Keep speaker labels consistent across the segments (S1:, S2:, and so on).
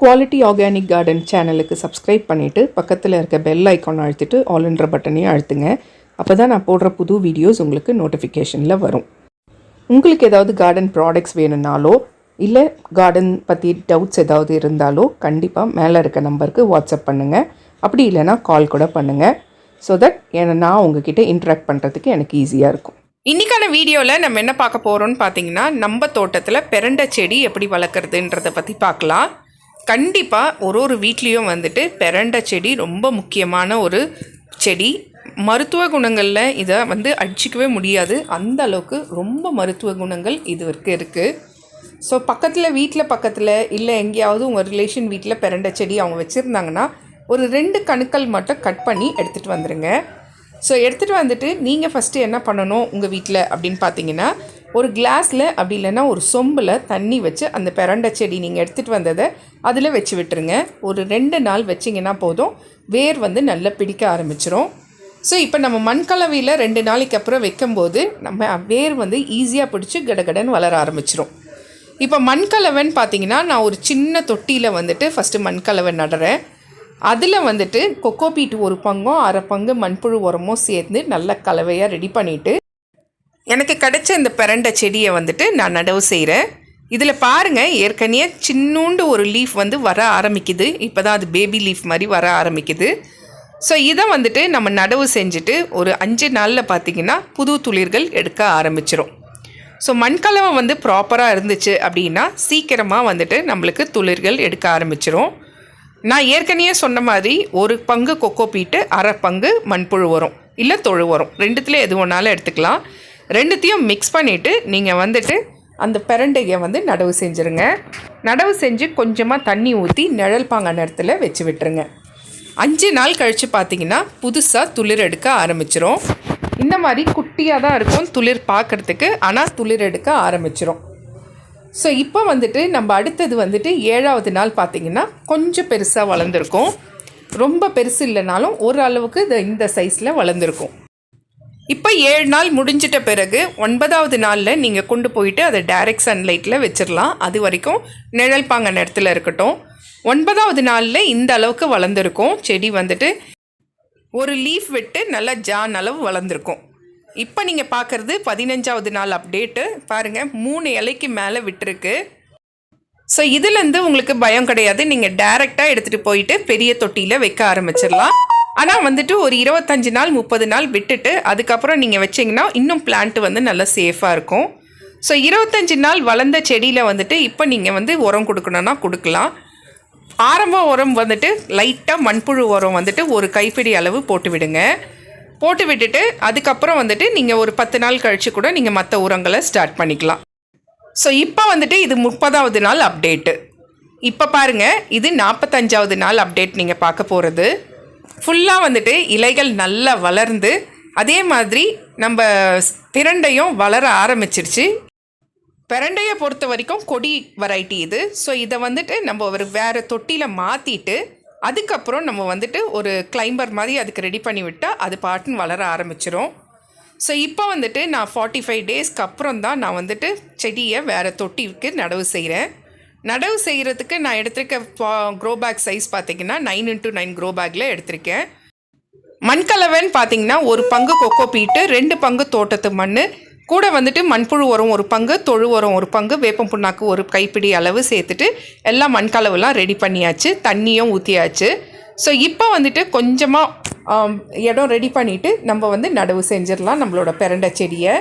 S1: Quality organic garden சேனலுக்கு subscribe பண்ணிவிட்டு பக்கத்தில் இருக்க பெல் ஐக்கான் அழுத்திட்டு ஆல்ன்ற பட்டனையும் அழுத்துங்க. அப்போ தான் நான் போடுற புது வீடியோஸ் உங்களுக்கு நோட்டிஃபிகேஷனில் வரும். உங்களுக்கு ஏதாவது கார்டன் ப்ராடக்ட்ஸ் வேணும்னாலோ இல்லை கார்டன் பற்றி டவுட்ஸ் ஏதாவது இருந்தாலோ கண்டிப்பாக மேலே இருக்க நம்பருக்கு வாட்ஸ்அப் பண்ணுங்கள் அப்படி இல்லைன்னா கால் கூட பண்ணுங்கள் ஸோ தட் ஏன்னா நான் உங்ககிட்ட இன்ட்ராக்ட் பண்ணுறதுக்கு எனக்கு ஈஸியாக இருக்கும்.
S2: இன்னைக்கான வீடியோவில் நம்ம என்ன பார்க்க போகிறோம்னு பார்த்தீங்கன்னா நம்ம தோட்டத்தில் பெரண்டை செடி எப்படி வளர்க்குறதுன்றதை பற்றி பார்க்கலாம். கண்டிப்பாக ஒரு ஒரு வீட்லேயும் வந்துட்டு பெரண்டை செடி ரொம்ப முக்கியமான ஒரு செடி. மருத்துவ குணங்களில் இதை வந்து அடிச்சிக்கவே முடியாது. அந்த அளவுக்கு ரொம்ப மருத்துவ குணங்கள் இதுவரைக்கும் இருக்குது ஸோ பக்கத்தில் வீட்டில் பக்கத்தில் இல்லை எங்கேயாவது உங்கள் ரிலேஷன் வீட்டில் பெரண்டை செடி அவங்க வச்சுருந்தாங்கன்னா ஒரு ரெண்டு கணுக்கள் மட்டும் கட் பண்ணி எடுத்துகிட்டு வந்துடுங்க ஸோ எடுத்துகிட்டு வந்துட்டு நீங்கள் ஃபஸ்ட்டு என்ன பண்ணணும் உங்கள் வீட்டில் அப்படின்னு பார்த்தீங்கன்னா ஒரு கிளாஸில் அப்படி இல்லைன்னா ஒரு சொம்பில் தண்ணி வச்சு அந்த பெரண்டை செடி நீங்கள் எடுத்துகிட்டு வந்ததை அதில் வச்சு விட்டுருங்க. ஒரு ரெண்டு நாள் வச்சிங்கன்னா போதும். வேர் வந்து நல்லா பிடிக்க ஆரம்பிச்சிரும். ஸோ இப்போ நம்ம மண்கலவையில் ரெண்டு நாளைக்கு அப்புறம் வைக்கும்போது நம்ம வேர் வந்து ஈஸியாக பிடிச்சி கடகடன்னு வளர ஆரம்பிச்சிரும். இப்போ மண்கலவைன்னு பார்த்தீங்கன்னா நான் ஒரு சின்ன தொட்டியில் வந்துட்டு ஃபஸ்ட்டு மண்கலவை நடுறேன். அதில் வந்துட்டு கொக்கோபீட் ஒரு பங்கும் அரை பங்கு மண்புழு உரமும் சேர்ந்து நல்ல கலவையாக ரெடி பண்ணிவிட்டு எனக்கு கிடைச்ச இந்த பிரண்டை செடியை வந்துட்டு நான் நடவு செய்கிறேன் இதில் பாருங்கள் ஏற்கனவே சின்னூண்டு ஒரு லீஃப் வந்து வர ஆரம்பிக்குது. இப்போ தான் அது பேபி லீஃப் மாதிரி வர ஆரம்பிக்குது. ஸோ இதை வந்துட்டு நம்ம நடவு செஞ்சுட்டு ஒரு அஞ்சு நாளில் பார்த்தீங்கன்னா புது துளிர்கள் எடுக்க ஆரம்பிச்சிரும். ஸோ மண்கலவை வந்து ப்ராப்பராக இருந்துச்சு அப்படின்னா சீக்கிரமாக வந்துட்டு நம்மளுக்கு துளிர்கள் எடுக்க ஆரம்பிச்சிரும். நான் ஏற்கனவே சொன்ன மாதிரி ஒரு பங்கு கொக்கோ பீட்டு அரை பங்கு மண்புழு உரம் இல்லை தொழு உரம் ரெண்டுத்தில் எது ஒன்றாலும் எடுத்துக்கலாம். ரெண்டுத்தையும் மிக்ஸ் பண்ணிவிட்டு நீங்கள் வந்துட்டு அந்த பிரண்டையை வந்து நடவு செஞ்சுருங்க. நடவு செஞ்சு கொஞ்சமாக தண்ணி ஊற்றி நிழல் பாங்கான நேரத்தில் வச்சு விட்டுருங்க. அஞ்சு நாள் கழித்து பார்த்தீங்கன்னா புதுசாக துளிர் எடுக்க ஆரம்பிச்சிரும். இந்த மாதிரி குட்டியாக தான் இருக்கும் துளிர் பார்க்குறதுக்கு ஆனால் துளிர் எடுக்க ஆரம்பிச்சிரும். ஸோ இப்போ வந்துட்டு நம்ம அடுத்தது வந்துட்டு ஏழாவது நாள் பார்த்தீங்கன்னா கொஞ்சம் பெருசாக வளர்ந்துருக்கும். ரொம்ப பெருசு இல்லைனாலும் ஓரளவுக்கு இது இந்த சைஸில் வளர்ந்துருக்கும். இப்போ ஏழு நாள் முடிஞ்சிட்ட பிறகு ஒன்பதாவது நாளில் நீங்கள் கொண்டு போயிட்டு அதை டைரக்ட் சன்லைட்டில் வச்சிடலாம் அது வரைக்கும் நிழல் பாங்க நேரத்தில் இருக்கட்டும். ஒன்பதாவது நாளில் இந்த அளவுக்கு வளர்ந்துருக்கும். செடி வந்துட்டு ஒரு லீஃப் விட்டு நல்லா ஜான் அளவு வளர்ந்துருக்கும். இப்போ நீங்கள் பார்க்குறது பதினஞ்சாவது நாள் அப்டேட்டு பாருங்கள் மூணு இலைக்கு மேலே விட்டுருக்கு. ஸோ இதுலேருந்து உங்களுக்கு பயம் கிடையாது. நீங்கள் டைரெக்டாக எடுத்துகிட்டு போயிட்டு பெரிய தொட்டியில் வைக்க ஆரம்பிச்சிடலாம். ஆனால் வந்துட்டு ஒரு இருபத்தஞ்சு நாள் முப்பது நாள் விட்டுட்டு அதுக்கப்புறம் நீங்கள் வச்சிங்கன்னா இன்னும் பிளான்ட் வந்து நல்லா சேஃபாக இருக்கும். ஸோ இருபத்தஞ்சி நாள் வளர்ந்த செடியில் வந்துட்டு இப்போ நீங்கள் வந்து உரம் கொடுக்கணுன்னா கொடுக்கலாம். ஆரம்ப உரம் வந்துட்டு லைட்டாக மண்புழு உரம் வந்துட்டு ஒரு கைப்பிடி அளவு போட்டு விடுங்க. போட்டு விட்டுட்டு அதுக்கப்புறம் வந்துட்டு நீங்கள் ஒரு பத்து நாள் கழித்து கூட நீங்கள் மற்ற உரங்களை ஸ்டார்ட் பண்ணிக்கலாம். ஸோ இப்போ வந்துட்டு இது முப்பதாவது நாள் அப்டேட்டு இப்போ பாருங்கள் இது நாற்பத்தஞ்சாவது நாள் அப்டேட் நீங்கள் பார்க்க போகிறது ஃபுல்லாக வந்துட்டு இலைகள் நல்லா வளர்ந்து அதே மாதிரி நம்ம பிரண்டையும் வளர ஆரம்பிச்சிருச்சு. பிரண்டையை பொறுத்த வரைக்கும் கொடி வெரைட்டி இது. ஸோ இதை வந்துட்டு நம்ம ஒரு வேறு தொட்டியில் மாற்றிட்டு அதுக்கப்புறம் நம்ம வந்துட்டு ஒரு கிளைம்பர் மாதிரி அதுக்கு ரெடி பண்ணி விட்டால் அது பாட்டுன்னு வளர ஆரம்பிச்சிரும். ஸோ இப்போ வந்துட்டு நான் ஃபார்ட்டி ஃபைவ் டேஸ்க்கு அப்புறம் தான் நான் வந்துட்டு செடியை வேறு தொட்டிக்கு நடவு செய்கிறேன் நடவு செய்கிறதுக்கு நான் எடுத்திருக்க க்ரோ பேக் சைஸ் பார்த்தீங்கன்னா நைன் இன்ட்டு நைன் க்ரோ பேக்கில் எடுத்திருக்கேன். மண்கலவைன்னு பார்த்தீங்கன்னா ஒரு பங்கு கொக்கோ பீட்டு ரெண்டு பங்கு தோட்டத்து மண் கூட வந்துட்டு மண்புழு உரம் ஒரு பங்கு தொழு உரம் ஒரு பங்கு வேப்பம் புண்ணாக்கு ஒரு கைப்பிடி அளவு சேர்த்துட்டு எல்லாம் மண்கலவுலாம் ரெடி பண்ணியாச்சு தண்ணியும் ஊற்றியாச்சு ஸோ இப்போ வந்துட்டு கொஞ்சமாக இடம் ரெடி பண்ணிவிட்டு நம்ம வந்து நடவு செஞ்சிடலாம் நம்மளோட பிரண்டை செடியை.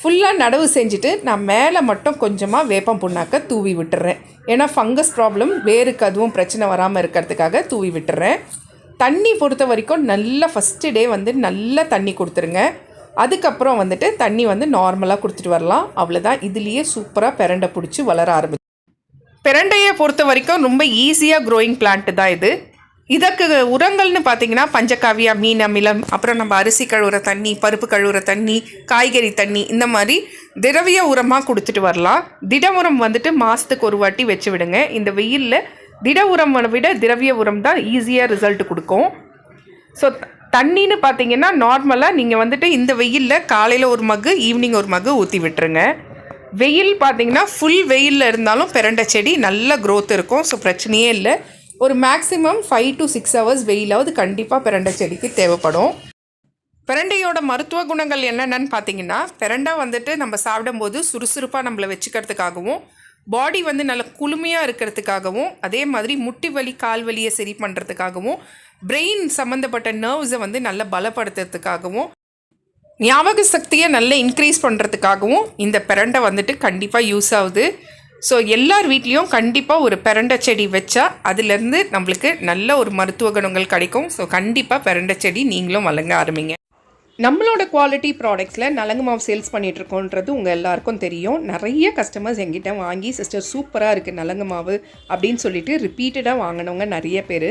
S2: ஃபுல்லாக நடவு செஞ்சுட்டு நான் மேலே மட்டும் கொஞ்சமாக வேப்பம் புண்ணாக்க தூவி விட்டுறேன். ஏன்னா ஃபங்கஸ் ப்ராப்ளம் வேருக்கு அதுவும் பிரச்சனை வராமல் இருக்கிறதுக்காக தூவி விட்டுறேன். தண்ணி பொறுத்த வரைக்கும் நல்லா ஃபஸ்ட்டு டே வந்து நல்லா தண்ணி கொடுத்துருங்க. அதுக்கப்புறம் வந்துட்டு தண்ணி வந்து நார்மலாக கொடுத்துட்டு வரலாம். அவ்வளோதான் இதுலேயே சூப்பராக பிரண்டை பிடிச்சி வளர ஆரம்பிச்சு பிரண்டையை பொறுத்த வரைக்கும் ரொம்ப ஈஸியாக க்ரோயிங் பிளான்ட்டு தான் இது. இதற்கு உரங்கள்னு பார்த்தீங்கன்னா பஞ்சகாவியா மீன் அமிலம் அப்புறம் நம்ம அரிசி கழுவுற தண்ணி பருப்பு கழுவுற தண்ணி காய்கறி தண்ணி இந்த மாதிரி திரவிய உரமாக கொடுத்துட்டு வரலாம். திட உரம் வந்துட்டு மாதத்துக்கு ஒரு வாட்டி வச்சு விடுங்க. இந்த வெயிலில் திட உரம் விட திரவிய உரம் தான் ஈஸியாக ரிசல்ட் கொடுக்கும். ஸோ தண்ணின்னு பார்த்தீங்கன்னா நார்மலாக நீங்கள் வந்துட்டு இந்த வெயிலில் காலையில் ஒரு மக்கு ஈவினிங் ஒரு மக்கு ஊற்றி விட்டுருங்க. வெயில் பார்த்தீங்கன்னா ஃபுல் வெயிலில் இருந்தாலும் பிறண்ட செடி நல்ல க்ரோத் இருக்கும். ஸோ பிரச்சனையே இல்லை. ஒரு maximum five to six hours வெயிலாவது கண்டிப்பாக பிரண்டை செடிக்கு தேவைப்படும். பிரண்டையோட மருத்துவ குணங்கள் என்னென்னு பார்த்தீங்கன்னா பிரண்டை வந்துட்டு நம்ம சாப்பிடும்போது சுறுசுறுப்பாக நம்மளை வச்சுக்கிறதுக்காகவும் பாடி வந்து நல்ல குளுமையாக இருக்கிறதுக்காகவும் அதே மாதிரி முட்டி வலி கால் வலியை சரி பண்ணுறதுக்காகவும் பிரெயின் சம்மந்தப்பட்ட நர்வ்ஸை வந்து நல்லா பலப்படுத்துறதுக்காகவும் ஞாபக சக்தியை நல்லா இன்க்ரீஸ் பண்ணுறதுக்காகவும் இந்த பெரண்டை வந்துட்டு கண்டிப்பாக யூஸ் ஆகுது. ஸோ எல்லார் வீட்லேயும் கண்டிப்பாக ஒரு பெரண்டை செடி வச்சா அதுலேருந்து நம்மளுக்கு நல்ல ஒரு மருத்துவ குணங்கள் கிடைக்கும். ஸோ கண்டிப்பாக பெரண்டை செடி நீங்களும் வழங்க ஆரம்பிங்க. நம்மளோட குவாலிட்டி ப்ராடக்ட்ஸில் நலங்கு மாவு சேல்ஸ் பண்ணிகிட்ருக்கோன்றது உங்கள் எல்லாருக்கும் தெரியும். நிறைய கஸ்டமர்ஸ் எங்கிட்ட வாங்கி சிஸ்டர் சூப்பராக இருக்குது நலங்கு மாவு அப்படின்னு சொல்லிட்டு ரிப்பீட்டடாக வாங்கினவங்க நிறைய பேர்.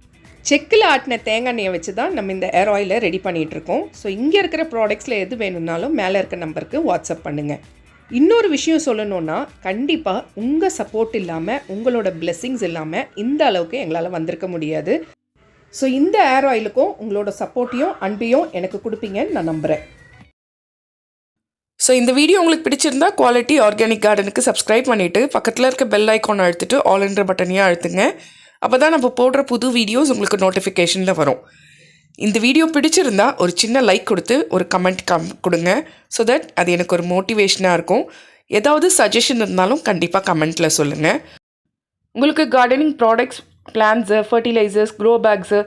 S2: செக்கில் ஆட்டின தேங்காய் எண்ணெயை வச்சு தான் நம்ம இந்த ஏர் ஆயிலை ரெடி பண்ணிகிட்டு இருக்கோம் ஸோ இங்கே இருக்கிற ப்ராடக்ட்ஸில் எது வேணும்னாலும் மேலே இருக்க நம்பருக்கு வாட்ஸ்அப் பண்ணுங்கள் இன்னொரு விஷயம் சொல்லணும்னா கண்டிப்பாக உங்கள் சப்போர்ட் இல்லாமல் உங்களோட பிளெஸ்ஸிங்ஸ் இல்லாமல் இந்த அளவுக்கு எங்களால் வந்திருக்க முடியாது. ஸோ இந்த ஏர் ஆயிலுக்கும் உங்களோட சப்போர்ட்டையும் அன்பையும் எனக்கு கொடுப்பீங்கன்னு நான் நம்புகிறேன் ஸோ இந்த வீடியோ உங்களுக்கு பிடிச்சிருந்தா குவாலிட்டி ஆர்கானிக் கார்டனுக்கு சப்ஸ்கிரைப் பண்ணிவிட்டு பக்கத்தில் இருக்க பெல் ஐக்கான் அழுத்திட்டு ஆல் என்ற பட்டனையும் அழுத்துங்க. அப்போ தான் நம்ம போடுற புது வீடியோஸ் உங்களுக்கு நோட்டிஃபிகேஷனில் வரும். இந்த வீடியோ பிடிச்சிருந்தா ஒரு சின்ன லைக் கொடுத்து ஒரு கமெண்ட் கம் கொடுங்க. ஸோ தட் அது எனக்கு ஒரு மோட்டிவேஷனாக இருக்கும். ஏதாவது சஜஷன் இருந்தாலும் கண்டிப்பாக கமெண்ட்டில் சொல்லுங்கள் உங்களுக்கு gardening products plants fertilizers grow bags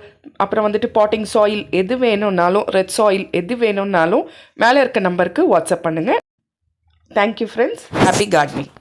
S2: அப்புறம் வந்துட்டு பாட்டிங் சாயில் எது வேணும்னாலும் ரெட் சாயில் எது வேணும்னாலும் மேலே இருக்க நம்பருக்கு வாட்ஸ்அப் பண்ணுங்கள் தேங்க்யூ ஃப்ரெண்ட்ஸ் ஹாப்பி கார்டனிங்